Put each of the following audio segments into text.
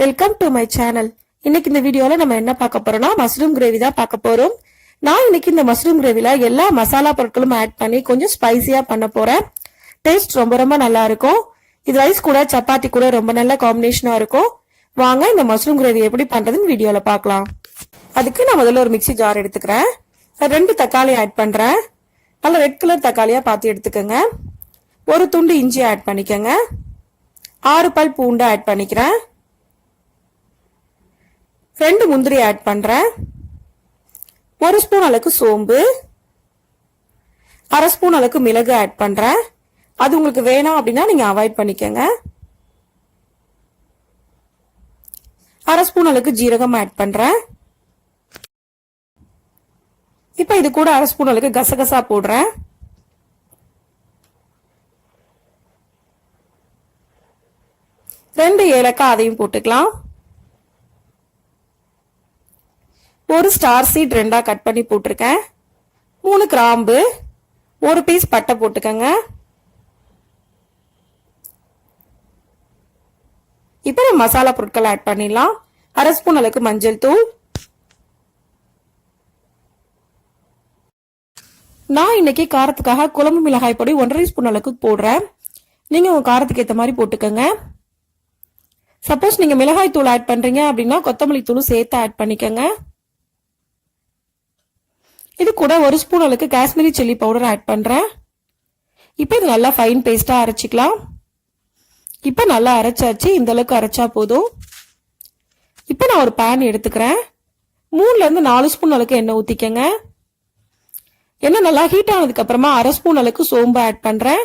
Welcome to my channel இன்னைக்கு இந்த வீடியோல நம்ம என்ன பார்க்க போறோம்னா மஷ்ரூம் கிரேவி தான் பார்க்க போறோம். நான் இன்னைக்கு இந்த மஷ்ரூம் கிரேவில எல்லா மசாலா பொருட்களும் ஆட் பண்ணி கொஞ்சம் ஸ்பைசியா பண்ண போறேன். டேஸ்ட் ரொம்ப ரொம்ப நல்லா இருக்கும். இது ரைஸ் கூட சப்பாத்தி கூட ரொம்ப நல்ல காம்பினேஷனா இருக்கும். வாங்க இந்த மஷ்ரூம் கிரேவி எப்படி பண்றதுன்னு வீடியோல பார்க்கலாம். அதுக்கு நான் முதல்ல ஒரு மிக்ஸி ஜார் எடுத்துக்கிறேன். ரெண்டு தக்காளி ஆட் பண்றேன். நல்ல ரெட் கலர் தக்காளியா பார்த்து எடுத்துக்கோங்க. ஒரு துண்டு இஞ்சி ஆட் பண்ணிக்கோங்க. ஆறு பல் பூண்டு ஆட் பண்ணிக்கிறேன். ரெண்டு முந்திரி ஆட் பண்ணுறேன் ஒரு ஸ்பூன் அளவுக்கு சோம்பு. அரை ஸ்பூன் அளவுக்கு மிளகு ஆட் பண்ணுறேன் அது உங்களுக்கு வேணாம் அப்படின்னா நீங்கள் அவாய்ட் பண்ணிக்கோங்க. அரை ஸ்பூன் அளவுக்கு ஜீரகம் ஆட் பண்ணுறேன் இப்போ இது கூட அரை ஸ்பூன் அளவுக்கு கசகசா போடுறேன். ரெண்டு ஏலக்காய் அதையும் போட்டுக்கலாம். ஒரு ஸ்டார் சீட் ரெண்டாக கட் பண்ணி போட்டிருக்கேன். மூணு கிராம்பு ஒரு பீஸ் பட்டை போட்டுக்கங்க. இப்போ நம்ம மசாலா பொருட்கள் ஆட் பண்ணிடலாம். அரை ஸ்பூன் அளவுக்கு மஞ்சள் தூள். நான் இன்னைக்கு காரத்துக்காக குழம்பு மிளகாய் பொடி ஒன்றரை ஸ்பூன் அளவுக்கு போடுறேன். நீங்கள் உங்கள் காரத்துக்கு ஏற்ற மாதிரி போட்டுக்கோங்க. சப்போஸ் நீங்கள் மிளகாய் தூள் ஆட் பண்ணுறீங்க அப்படின்னா கொத்தமல்லி தூளும் சேர்த்து ஆட் பண்ணிக்கோங்க. இது கூட ஒரு ஸ்பூன் அளவுக்கு காஷ்மீரி சில்லி பவுடர் ஆட் பண்ணுறேன் இப்போ இது நல்லா ஃபைன் பேஸ்ட்டாக அரைச்சிக்கலாம். இப்போ நல்லா அரைச்சாச்சு இந்தளவுக்கு அரைச்சா போதும். இப்போ நான் ஒரு பேன் எடுத்துக்கிறேன். மூணுலேருந்து நாலு ஸ்பூன் அளவுக்கு எண்ணெய் ஊற்றிக்கங்க எண்ணெய் நல்லா ஹீட் ஆனதுக்கப்புறமா அரை ஸ்பூன் அளவுக்கு சோம்பு ஆட் பண்ணுறேன்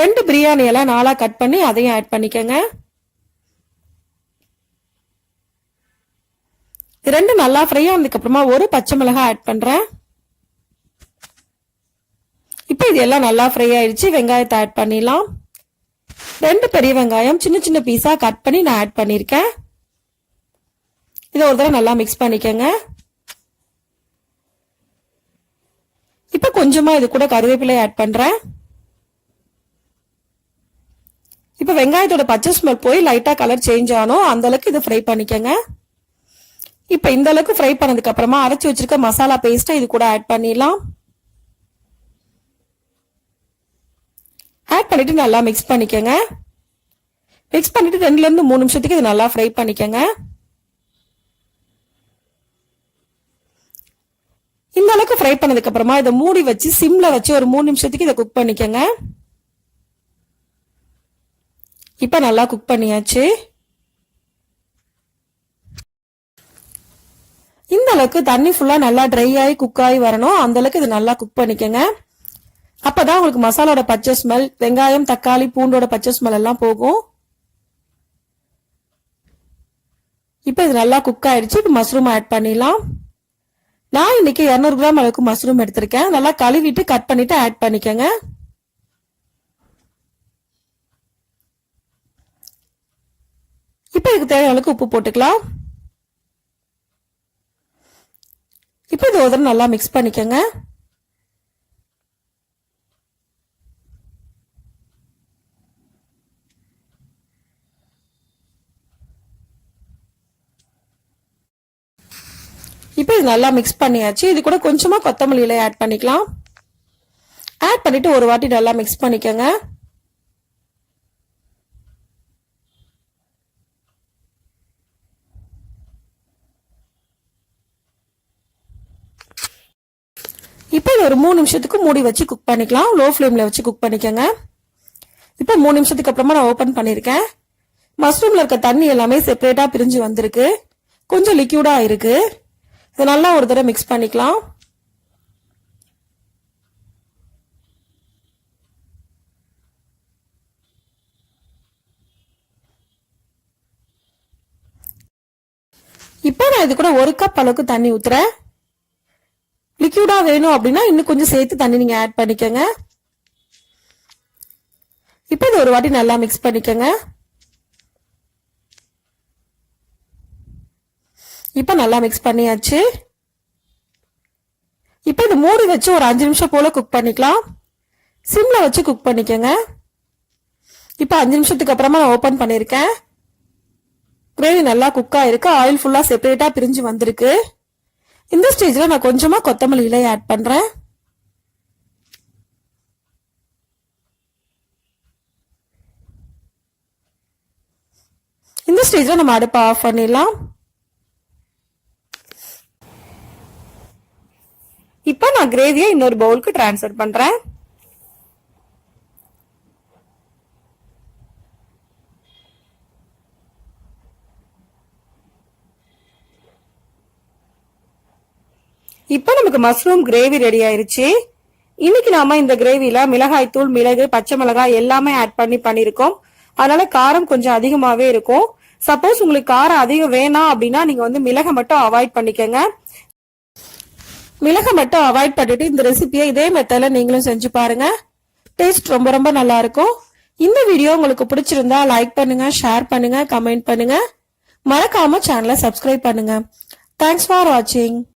ரெண்டு பிரியாணி எல்லாம் நாளாக கட் பண்ணி அதையும் ஆட் பண்ணிக்கங்க. ரெண்டு நல்லா ஃப்ரை அதுக்கப்புறமா ஒரு பச்சை மிளகாய் ஆட் பண்ணுறேன் இப்போ இது எல்லாம் நல்லா ஃப்ரை ஆயிடுச்சு. வெங்காயத்தை ஆட் பண்ணிடலாம். ரெண்டு பெரிய வெங்காயம் சின்ன சின்ன பீஸாக கட் பண்ணி நான் ஆட் பண்ணியிருக்கேன். இதை ஒரு தடவை நல்லா மிக்ஸ் பண்ணிக்கோங்க. இப்போ கொஞ்சமாக இது கூட கருவேப்பிலை ஆட் பண்ணுறேன் இப்போ வெங்காயத்தோட பச்சை ஸ்மெல் போய் லைட்டாக கலர் சேஞ்ச் ஆனோம். அந்தளவுக்கு இதை ஃப்ரை பண்ணிக்கோங்க. இப்போ இந்த அளவுக்கு ஃப்ரை பண்ணதுக்கு அப்புறமா அரைச்சி வச்சிருக்க மசாலா பேஸ்ட்டை இது கூட ஆட் பண்ணிடலாம். ஆட் பண்ணிட்டு நல்லா மிக்ஸ் பண்ணிக்கோங்க. மிக்ஸ் பண்ணிட்டு ரெண்டுல இருந்து மூணு நிமிஷத்துக்கு இது நல்லா ஃப்ரை பண்ணிக்கோங்க. இந்த அளவுக்கு ஃப்ரை பண்ணதுக்கு அப்புறமா இதை மூடி வச்சு சிம்ல வச்சு ஒரு மூணு நிமிஷத்துக்கு இதை குக் பண்ணிக்கோங்க. இப்போ நல்லா குக் பண்ணியாச்சு. இந்த அளவுக்கு தண்ணி ஃபுல்லா நல்லா ட்ரை ஆகி குக் ஆகி வரணும். அந்த அளவுக்கு இது நல்லா குக் பண்ணிக்கோங்க. அப்பதான் உங்களுக்கு மசாலோட பச்சை ஸ்மெல் வெங்காயம் தக்காளி பூண்டோட பச்சை ஸ்மெல் எல்லாம் போகும். இப்போ இது நல்லா குக் ஆயிடுச்சு. இப்போ மஷ்ரூம் ஆட் பண்ணிடலாம். நான் இன்னைக்கு இரநூறு கிராம் அளவுக்கு மஷ்ரூம் எடுத்திருக்கேன். நல்லா கழுவிட்டு கட் பண்ணிட்டு ஆட் பண்ணிக்கோங்க. இப்போ இதுக்கு தேவையான அளவுக்கு உப்பு போட்டுக்கலாம். இப்போ இது ஒரு நல்லா மிக்ஸ் பண்ணிக்கோங்க. இப்போ இது நல்லா மிக்ஸ் பண்ணியாச்சு. இது கூட கொஞ்சமா கொத்தமல்லியில் ஆட் பண்ணிக்கலாம். ஆட் பண்ணிட்டு ஒரு வாட்டி நல்லா மிக்ஸ் பண்ணிக்கோங்க. இப்போ இது ஒரு மூணு நிமிஷத்துக்கு மூடி வச்சு குக் பண்ணிக்கலாம். லோ ஃப்ளேமில் வச்சு குக் பண்ணிக்கோங்க. இப்போ மூணு நிமிஷத்துக்கு அப்புறமா நான் ஓப்பன் பண்ணியிருக்கேன் மஷ்ரூமில் இருக்க தண்ணி எல்லாமே செப்பரேட்டாக பிரிஞ்சு வந்திருக்கு. கொஞ்சம் லிக்யூடாக இருக்கு. இதை நல்லா ஒரு தடவை மிக்ஸ் பண்ணிக்கலாம். இப்போ நான் இது கூட ஒரு கப் அளவுக்கு தண்ணி ஊற்றுறேன் லிக்யூடா வேணும் அப்படின்னா இன்னும் கொஞ்சம் சேர்த்து தண்ணி நீங்க ஆட் பண்ணிக்கோங்க. இப்போ இது ஒரு வாட்டி நல்லா மிக்ஸ் பண்ணிக்கோங்க. இப்போ நல்லா மிக்ஸ் பண்ணியாச்சு. இப்போ இது மூடி வச்சு ஒரு அஞ்சு நிமிஷம் போல குக் பண்ணிக்கலாம். சிம்ல வச்சு குக் பண்ணிக்கோங்க. இப்போ அஞ்சு நிமிஷத்துக்கு அப்புறமா நான் ஓபன் பண்ணியிருக்கேன் கிரேவி நல்லா குக் ஆயிருக்கு. ஆயில் ஃபுல்லா செப்பரேட்டா பிரிஞ்சு வந்திருக்கு. இந்த ஸ்டேஜ்ல நான் கொஞ்சமா கொத்தமல்லி இலை ஆட் பண்றேன். இந்த ஸ்டேஜில் நம்ம அடுப்பை ஆஃப் பண்ணிடலாம். இப்போ நான் கிரேவியை இன்னொரு பவுலுக்கு ட்ரான்ஸ்ஃபர் பண்றேன். இப்போ நமக்கு மஷ்ரூம் கிரேவி ரெடி ஆயிருச்சு. இன்னைக்கு நாம இந்த கிரேவில மிளகாய் தூள் மிளகு பச்சை மிளகாய் எல்லாமே ஆட் பண்ணி பண்ணிருக்கோம். அதனால காரம் கொஞ்சம் அதிகமாவே இருக்கும். சப்போஸ் உங்களுக்கு காரம் அதிகம் வேணாம் அப்படின்னா நீங்க வந்து மிளகை மட்டும் அவாய்ட் பண்ணிக்கோங்க. மிளகை மட்டும் அவாய்ட் பண்ணிட்டு இந்த ரெசிபியை இதே மெத்தட்ல நீங்களும் செஞ்சு பாருங்க. டேஸ்ட் ரொம்ப ரொம்ப நல்லா இருக்கும். இந்த வீடியோ உங்களுக்கு பிடிச்சிருந்தா லைக் பண்ணுங்க ஷேர் பண்ணுங்க கமெண்ட் பண்ணுங்க. மறக்காம சேனலை சப்ஸ்கிரைப் பண்ணுங்க. தேங்க்ஸ் ஃபார் வாட்சிங்